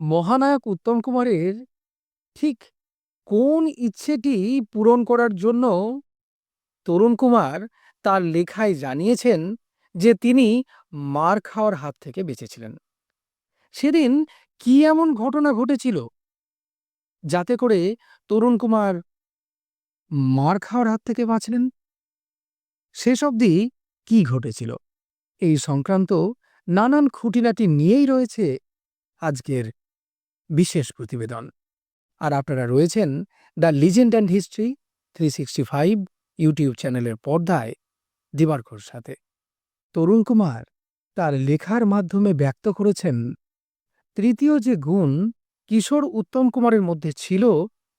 মহানায়ক উত্তম কুমারের ঠিক কোন ইচ্ছেটি পূরণ করার জন্য তরুণ কুমার তার লেখায় জানিয়েছেন যে তিনি মার খাওয়ার হাত থেকে বেঁচেছিলেন। সেদিন কি এমন ঘটনা ঘটেছিল যাতে করে তরুণ কুমার মার খাওয়ার হাত থেকে বাঁচলেন? শেষ অবধি কি ঘটেছিল? এই সংক্রান্ত নানান খুঁটিনাটি নিয়েই রয়েছে আজকের বিশেষ প্রতিবেদন। আর আপনারা রয়েছেন the legend and history three sixty five YouTube চ্যানেলের পর্দায় দিবার্কর সাথে। তরুণ কুমার তার লেখার মাধ্যমে ব্যক্ত করেছেন, তৃতীয় যে গুণ কিশোর উত্তম কুমারের মধ্যে ছিল,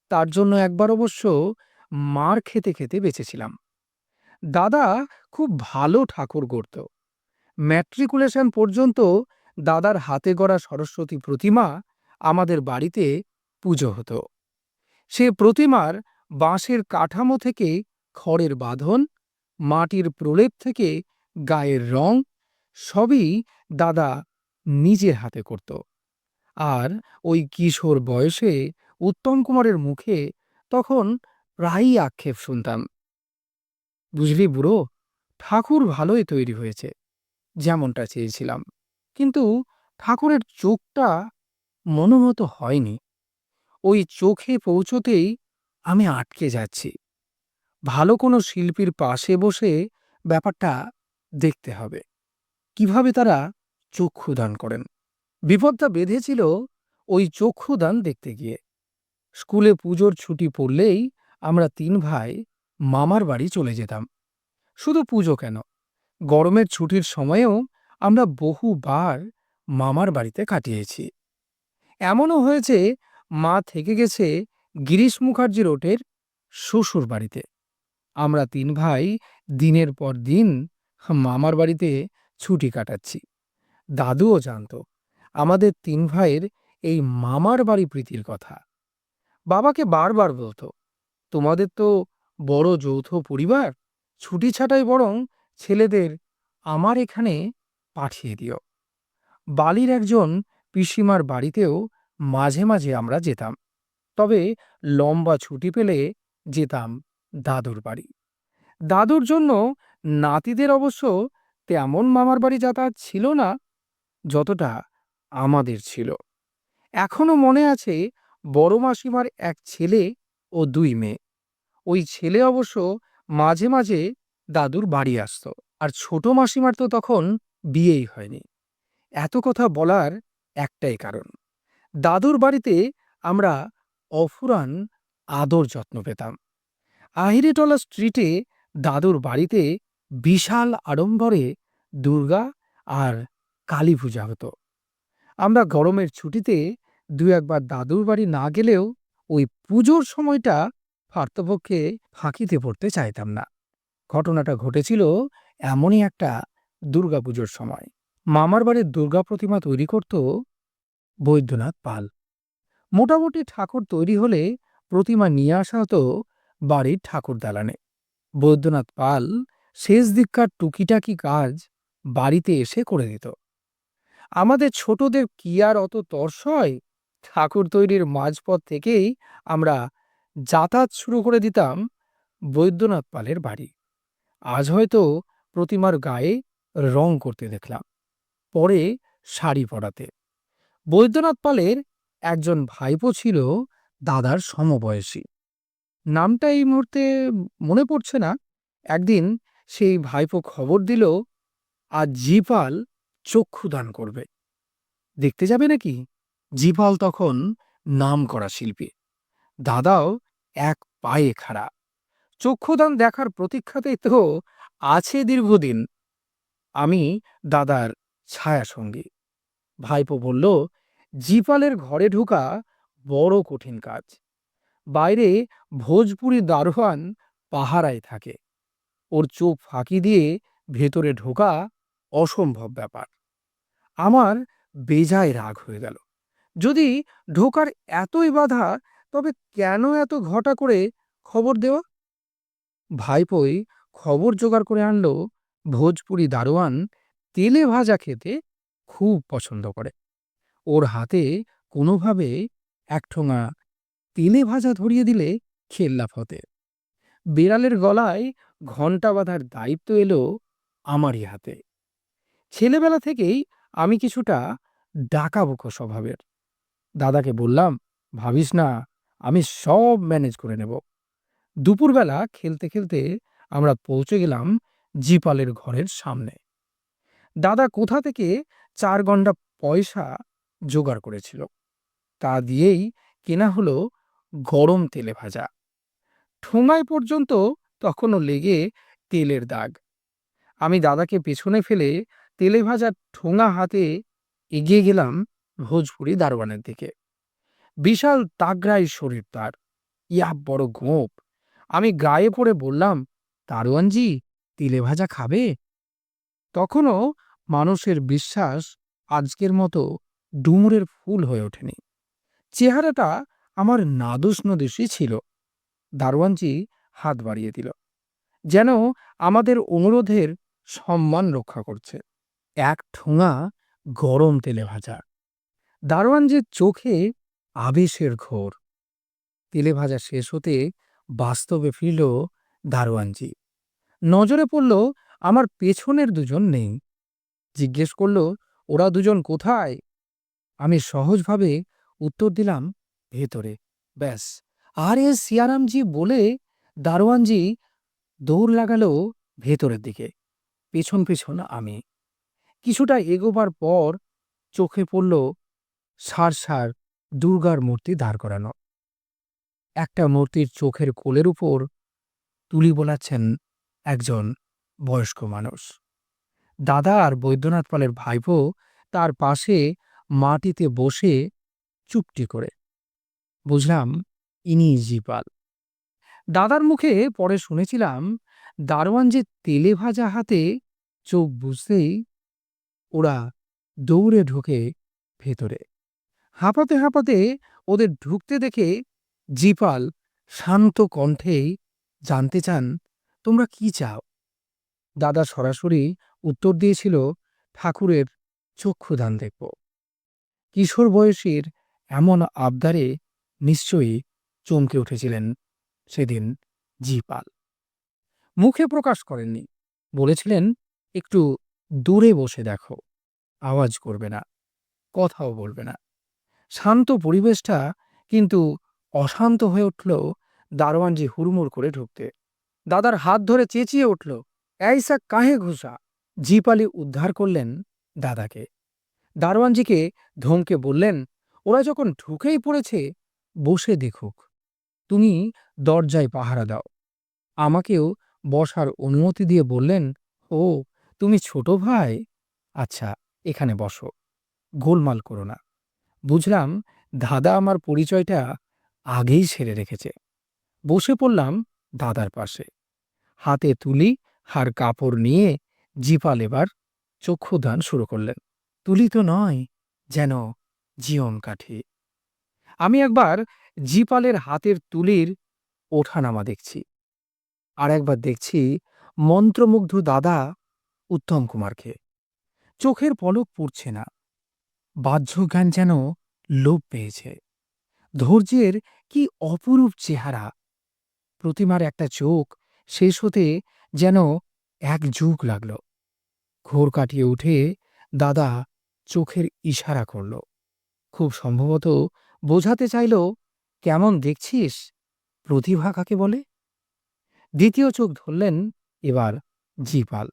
তার জন্য একবার অবশ্য মার খেতে খেতে বেঁচেছিলাম। দাদা খুব ভালো ঠাকুর গড়ত। ম্যাট্রিকুলেশন পর্যন্ত দাদার হাতে গড়া সরস্বতী প্রতিমা আমাদের বাড়িতে পুজো হতো। সে প্রতিমার বাঁশের কাঠামো থেকে খড়ের বাঁধন, মাটির প্রলেপ থেকে গায়ের রং সবই দাদা নিজের হাতে করত। আর ওই কিশোর বয়সে উত্তম কুমারের মুখে তখন প্রায়ই আক্ষেপ শুনতাম। বুঝলি বুড়ো, ঠাকুর ভালোই তৈরি হয়েছে, যেমনটা চেয়েছিলাম। কিন্তু ঠাকুরের চোখটা মনোমতো হয়নি। ওই চোখে পৌঁছতেই আমি আটকে যাচ্ছি। ভালো কোনো শিল্পীর পাশে বসে ব্যাপারটা দেখতে হবে। কীভাবে তারা চক্ষুদান করেন? বিপদটা বেঁধেছিল ওই চক্ষুদান দেখতে গিয়ে। স্কুলে পুজোর ছুটি পড়লেই আমরা তিন ভাই মামার বাড়ি চলে যেতাম। শুধু পুজো কেন? গরমের ছুটির সময়েও আমরা বহুবার মামার বাড়িতে কাটিয়েছি। এমনও হয়েছে, মা থেকে গেছে গিরিশ মুখার্জি রোডের শ্বশুর বাড়িতে। আমরা তিন ভাই দিনের পর দিন মামার বাড়িতে ছুটি কাটাচ্ছি। দাদুও জানত, আমাদের তিন ভাইয়ের এই মামার বাড়ি প্রীতির কথা। বাবাকে বারবার বলতো, তোমাদের তো বড় যৌথ পরিবার, ছুটি ছাটাই বরং ছেলেদের আমার এখানে পাঠিয়ে দিও। বালির একজন পিসিমার বাড়িতেও মাঝে মাঝে আমরা যেতাম, তবে লম্বা ছুটি পেলে যেতাম দাদুর বাড়ি। দাদুর জন্য নাতিদের অবশ্য তেমন মামার বাড়ি যাতায়াত ছিল না, যতটা আমাদের ছিল। এখনও মনে আছে বড় মাসিমার এক ছেলে ও দুই মেয়ে। ওই ছেলে অবশ্য মাঝে মাঝে দাদুর বাড়ি আসত, আর ছোট মাসিমার তো তখন বিয়েই হয়নি। এত কথা বলার একটাই কারণ। দাদুর বাড়িতে আমরা অফুরান আদর যত্ন পেতাম। আহিরিটলা স্ট্রিটে দাদুর বাড়িতে বিশাল আড়ম্বরে দুর্গা আর কালী পূজা হতো। আমরা গরমের ছুটিতে দু একবার দাদুর বাড়ি না গেলেও ওই পুজোর সময়টা পার্থপক্ষে ফাঁকিতে পড়তে চাইতাম না। ঘটনাটা ঘটেছিল এমনই একটা দুর্গাপুজোর সময়। মামার বাড়ির দুর্গা প্রতিমা তৈরি করত বৈদ্যনাথ পাল। মোটামুটি ঠাকুর তৈরি হলে প্রতিমা নিয়ে আসা হতো বাড়ির ঠাকুর দালানে। বৈদ্যনাথ পাল শেষ দিককার টুকিটাকি কাজ বাড়িতে এসে করে দিত। আমাদের ছোটদের কি আর অত তর্স হয়? ঠাকুর তৈরির মাঝপথ থেকেই আমরা যাতায়াত শুরু করে দিতাম বৈদ্যনাথ পালের বাড়ি। আজ হয়তো প্রতিমার গায়ে রং করতে দেখলাম। পরে শাড়ি পরাতে। বৈদ্যনাথ পালের একজন ভাইপো ছিল দাদার সমবয়সী। নামটা এই মুহূর্তে মনে পড়ছে না। একদিন সেই ভাইপো খবর দিল, আজ জিপাল চক্ষুদান করবে। দেখতে যাবে নাকি? জিপাল তখন নাম করা শিল্পী। দাদাও এক পায়ে খাড়া। চক্ষুদান দেখার প্রতীক্ষাতেই তো আছে দীর্ঘদিন। আমি দাদার ছায়া সঙ্গী ভাইপো বলল, জিপালের ঘরে ঢোকা বড় কঠিন কাজ। বাইরে ভোজপুরি দারোয়ান পাহারায় থাকে। ওর চোখ ফাঁকি দিয়ে ভেতরে ঢোকা অসম্ভব ব্যাপার। আমার বেজায় রাগ হয়ে গেল। যদি ঢোকার এতই বাধা, তবে কেন এত ঘটা করে খবর দেওয়া? ভাইপোই খবর জোগাড় করে আনল ভোজপুরি দারোয়ান তেলে ভাজা খেতে খুব পছন্দ করে। ওর হাতে কোনোভাবে এক ঠোঙা তেলে ভাজা ধরিয়ে দিলে খেল্লা ফতে বেড়ালের গলায় ঘণ্টা বাঁধার দায়িত্ব এলো আমারই হাতে। ছেলেবেলা থেকেই আমি কিছুটা ডাকাবুকো স্বভাবের। দাদাকে বললাম, ভাবিস না, আমি সব ম্যানেজ করে নেব। দুপুরবেলা খেলতে খেলতে আমরা পৌঁছে গেলাম জিপালের ঘরের সামনে। দাদা কোথা থেকে চার ঘণ্টা পয়সা জোগাড় করেছিল? তা দিয়েই কেনা হলো গরম তেলে ভাজা। ঠোঙায় পর্যন্ত তখনও লেগে তেলের দাগ। আমি দাদাকে পেছনে ফেলে তেলে ভাজা ঠোঙা হাতে এগিয়ে গেলাম ভোজপুরি দারোয়ানের দিকে। বিশাল তাগড়াই শরীর তার। ইয়া বড় গোঁপ আমি গায়ে পড়ে বললাম, দারোয়ানজি, তেলে ভাজা খাবে? তখনও মানুষের বিশ্বাস আজকের মতো ডুমুরের ফুল হয়ে ওঠেনি। চেহারাটা আমার নাদুস নদুসই ছিল। দারোয়ানজি হাত বাড়িয়ে দিল। যেন আমাদের অনুরোধের সম্মান রক্ষা করছে। এক ঠোঙা গরম তেলে ভাজা। দারোয়ানজির চোখে আবেশের ঘোর। তেলে ভাজা শেষ হতে বাস্তবে ফিরল দারোয়ানজি। নজরে পড়ল আমার পেছনের দুজন নেই। জিজ্ঞেস করল, ওরা দুজন কোথায়? আমি সহজভাবে উত্তর দিলাম, ভেতরে। ব্যাস। আরে সিয়ারামজি বলে দারোয়ানজি দৌড় লাগালো ভেতরের দিকে, পেছন পেছন আমি। কিছুটা এগোবার পর চোখে পড়ল সার সার দুর্গার মূর্তি দাঁড় করানো। একটা মূর্তির চোখের কোলের উপর তুলি বোলাচ্ছেন একজন বয়স্ক মানুষ। দাদা আর বৈদ্যনাথ পালের ভাইপো তার পাশে মাটিতে বসে চুপটি করে। বুঝলাম, ইনি জিপাল। দাদার মুখে পরে শুনেছিলাম, দারোয়ান যে তেলে ভাজা হাতে চোখ বুঝতেই ওরা দৌড়ে ঢোকে ভেতরে। হাঁপাতে হাঁপাতে ওদের ঢুকতে দেখে জিপাল শান্ত কণ্ঠেই জানতে চান, তোমরা কি চাও? দাদা সরাসরি উত্তর দিয়েছিল, ঠাকুরের চক্ষুদান দেখব। কিশোর বয়সীর এমন আবদারে নিশ্চয়ই চমকে উঠেছিলেন সেদিন জিপাল। মুখে প্রকাশ করেননি, বলেছিলেন, একটু দূরে বসে দেখো, আওয়াজ করবে না, কথাও বলবে না। শান্ত পরিবেশটা কিন্তু অশান্ত হয়ে উঠল দারোয়ানজি হুড়মুড় করে ঢুকতে। দাদার হাত ধরে চেঁচিয়ে উঠল এইসা কাহে ঘুষা জিপালি উদ্ধার করলেন দাদাকে দারোয়ানজিকে ধমকে বললেন ওরা যখন ঢুকেই পড়েছে বসে দেখুক তুমি দরজায় পাহারা দাও আমাকেও বসার অনুমতি দিয়ে বললেন, ও, তুমি ছোট ভাই? আচ্ছা এখানে বসো। গোলমাল করো না। বুঝলাম দাদা আমার পরিচয়টা আগেই সেরে রেখেছে। বসে পড়লাম দাদার পাশে। হাতে তুলি আর কাপড় নিয়ে জিপাল এবার চক্ষুদান শুরু করলেন। তুলি তো নয় যেন জীবন কাঠি। আমি একবার জিপালের হাতের তুলির ওঠানামা দেখছি আর একবার দেখছি মন্ত্রমুগ্ধ দাদা উত্তম কুমারকে। চোখের পলক পড়ছে না। বাহ্যজ্ঞান যেন লোপ পেয়েছে। ধৈর্যের কি অপরূপ চেহারা। প্রতিমার একটা চোখ শেষ হতে যেন এক যুগ লাগল। ঘোর কাটিয়ে উঠে দাদা চোখের ইশারা করল। খুব সম্ভবত বোঝাতে চাইল, কেমন দেখছিস? প্রতিভা কাকে বলে? দ্বিতীয় চোখ ধরলেন এবার জিপাল।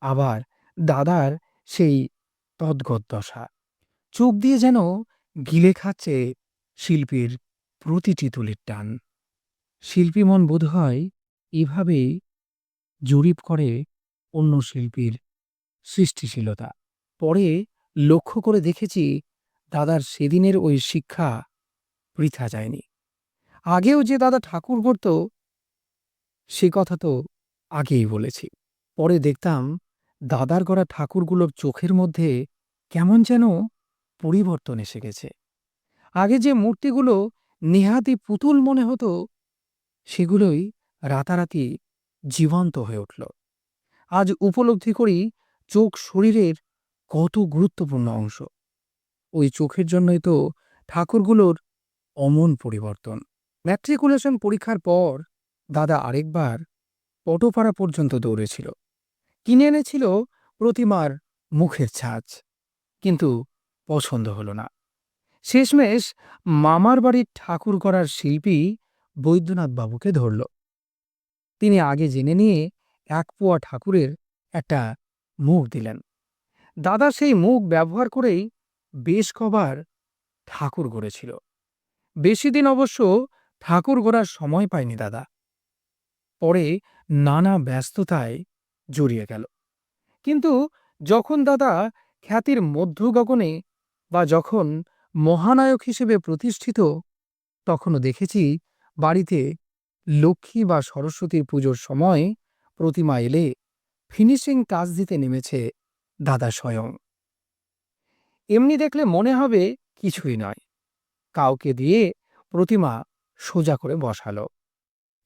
আবার দাদার সেই তদ্গত দশা চোখ দিয়ে যেন গিলে খাচ্ছে শিল্পীর প্রতিটি তুলির টান। শিল্পী মন বোধ হয় এভাবেই জরিপ করে অন্য শিল্পীর সৃষ্টিশীলতা। পরে লক্ষ্য করে দেখেছি দাদার সেদিনের ওই শিক্ষা বৃথা যায়নি। আগেও যে দাদা ঠাকুর করত, সে কথা তো আগেই বলেছি। পরে দেখতাম দাদার গড়া ঠাকুরগুলোর চোখের মধ্যে কেমন যেন পরিবর্তন এসে গেছে। আগে যে মূর্তিগুলো নেহাতি পুতুল মনে হতো, সেগুলোই রাতারাতি জীবন্ত হয়ে উঠল। আজ উপলব্ধি করি চোখ শরীরের কত গুরুত্বপূর্ণ অংশ। ওই চোখের জন্যই তো ঠাকুরগুলোর অমন পরিবর্তন। ম্যাট্রিকুলেশন পরীক্ষার পর দাদা আরেকবার পটোপাড়া পর্যন্ত দৌড়েছিল। কিনে এনেছিল প্রতিমার মুখের ছাঁচ, কিন্তু পছন্দ হলো না। শেষমেশ মামার বাড়ির ঠাকুর করার শিল্পী বৈদ্যনাথ বাবুকে ধরল। তিনি আগে জেনে নিয়ে এক পোয়া ঠাকুরের একটা মুখ দিলেন। দাদা সেই মুখ ব্যবহার করেই বেশ কবার ঠাকুর গড়েছিল। বেশি দিন অবশ্য ঠাকুর গড়ার সময় পায়নি দাদা। পরে নানা ব্যস্ততায় জড়িয়ে গেল। কিন্তু যখন দাদা খ্যাতির মধ্য গগনে বা যখন মহানায়ক হিসেবে প্রতিষ্ঠিত, তখনও দেখেছি বাড়িতে লক্ষ্মী বা সরস্বতীর পুজোর সময় প্রতিমা এলে ফিনিশিং টাচ দিতে নেমেছে দাদা স্বয়ং। এমনি দেখলে মনে হবে কিছুই নয়। কাউকে দিয়ে প্রতিমা সোজা করে বসালো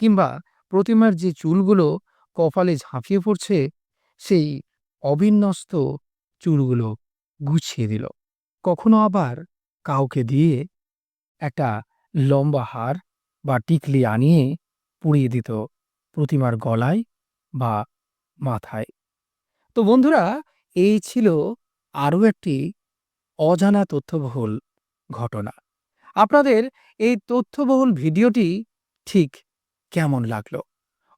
কিংবা প্রতিমার যে চুলগুলো কপালে ঝাঁপিয়ে পড়ছে, সেই অবিন্যস্ত চুলগুলো গুছিয়ে দিল। কখনো আবার কাউকে দিয়ে একটা লম্বা হার বা টিকলি আনিয়ে পুড়িয়ে দিত প্রতিমার গলায় বা মাথায়। তো বন্ধুরা, এই ছিল আরও একটি অজানা তথ্যবহুল ঘটনা। আপনাদের এই তথ্যবহুল ভিডিওটি ঠিক কেমন লাগল?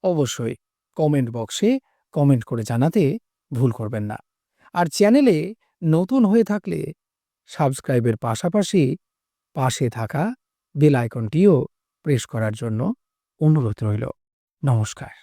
অবশ্যই কমেন্ট বক্সে কমেন্ট করে জানাতে ভুল করবেন না। আর চ্যানেলে নতুন হয়ে থাকলে সাবস্ক্রাইবের পাশাপাশি পাশে থাকা বেল আইকনটিও প্রেস করার জন্য অনুরোধ রইল। নমস্কার।